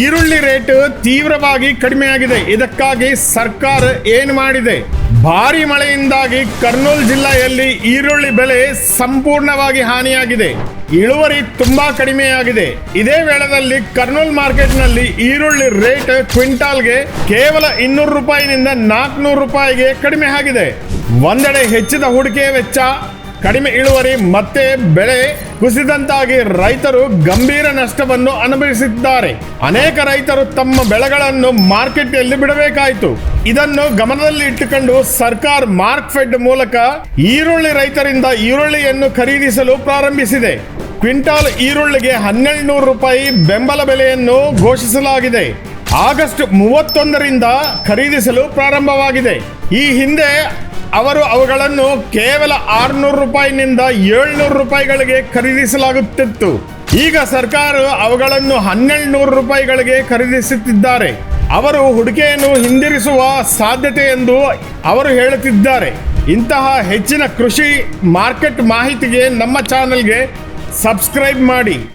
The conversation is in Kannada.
ಈರುಳ್ಳಿ ರೇಟ್ ತೀವ್ರವಾಗಿ ಕಡಿಮೆಯಾಗಿದೆ. ಇದಕ್ಕಾಗಿ ಸರ್ಕಾರ ಏನು ಮಾಡಿದೆ? ಭಾರಿ ಮಳೆಯಿಂದಾಗಿ ಕರ್ನೂಲ್ ಜಿಲ್ಲೆಯಲ್ಲಿ ಈರುಳ್ಳಿ ಬೆಲೆ ಸಂಪೂರ್ಣವಾಗಿ ಹಾನಿಯಾಗಿದೆ. ಇಳುವರಿ ತುಂಬಾ ಕಡಿಮೆಯಾಗಿದೆ. ಇದೇ ವೇಳೆಯಲ್ಲಿ ಕರ್ನೂಲ್ ಮಾರ್ಕೆಟ್ನಲ್ಲಿ ಈರುಳ್ಳಿ ರೇಟ್ ಕ್ವಿಂಟಾಲ್ಗೆ ಕೇವಲ ಇನ್ನೂರು ರೂಪಾಯಿನಿಂದ ನಾಲ್ಕುನೂರು ರೂಪಾಯಿಗೆ ಕಡಿಮೆ ಆಗಿದೆ ಒಂದೆಡೆ ಹೆಚ್ಚಿದ ಹೂಡಿಕೆ ವೆಚ್ಚ ಕಡಿಮೆ ಇಳುವರಿ ಮತ್ತೆ ಬೆಳೆ ಕುಸಿದಂತಾಗಿ ರೈತರು ಗಂಭೀರ ನಷ್ಟವನ್ನು ಅನುಭವಿಸಿದ್ದಾರೆ. ಅನೇಕ ರೈತರು ತಮ್ಮ ಬೆಳೆಗಳನ್ನು ಮಾರ್ಕೆಟ್ನಲ್ಲಿ ಬಿಡಬೇಕಾಯಿತು. ಇದನ್ನು ಗಮನದಲ್ಲಿ ಇಟ್ಟುಕೊಂಡು ಸರ್ಕಾರ ಮಾರ್ಕ್ ಫೆಡ್ ಮೂಲಕ ಈರುಳ್ಳಿ ರೈತರಿಂದ ಈರುಳ್ಳಿಯನ್ನು ಖರೀದಿಸಲು ಪ್ರಾರಂಭಿಸಿದೆ. ಕ್ವಿಂಟಾಲ್ ಈರುಳ್ಳಿಗೆ ಹನ್ನೆರಡು ನೂರು ರೂಪಾಯಿ ಬೆಂಬಲ ಬೆಲೆಯನ್ನು ಘೋಷಿಸಲಾಗಿದೆ. ಆಗಸ್ಟ್ ಮೂವತ್ತೊಂದರಿಂದ ಖರೀದಿಸಲು ಪ್ರಾರಂಭವಾಗಿದೆ. ಈ ಹಿಂದೆ ಅವರು ಅವುಗಳನ್ನು ಕೇವಲ ಆರುನೂರು ರೂಪಾಯಿನಿಂದ ಏಳ್ನೂರು ರೂಪಾಯಿಗಳಿಗೆ ಖರೀದಿಸಲಾಗುತ್ತಿತ್ತು. ಈಗ ಸರ್ಕಾರ ಅವುಗಳನ್ನು ಹನ್ನೆರಡು ನೂರು ರೂಪಾಯಿಗಳಿಗೆ ಖರೀದಿಸುತ್ತಿದ್ದಾರೆ. ಅವರು ಹೂಡಿಕೆಯನ್ನು ಹಿಂದಿರಿಸುವ ಸಾಧ್ಯತೆ ಎಂದು ಅವರು ಹೇಳುತ್ತಿದ್ದಾರೆ. ಇಂತಹ ಹೆಚ್ಚಿನ ಕೃಷಿ ಮಾರ್ಕೆಟ್ ಮಾಹಿತಿಗೆ ನಮ್ಮ ಚಾನೆಲ್ಗೆ ಸಬ್ಸ್ಕ್ರೈಬ್ ಮಾಡಿ.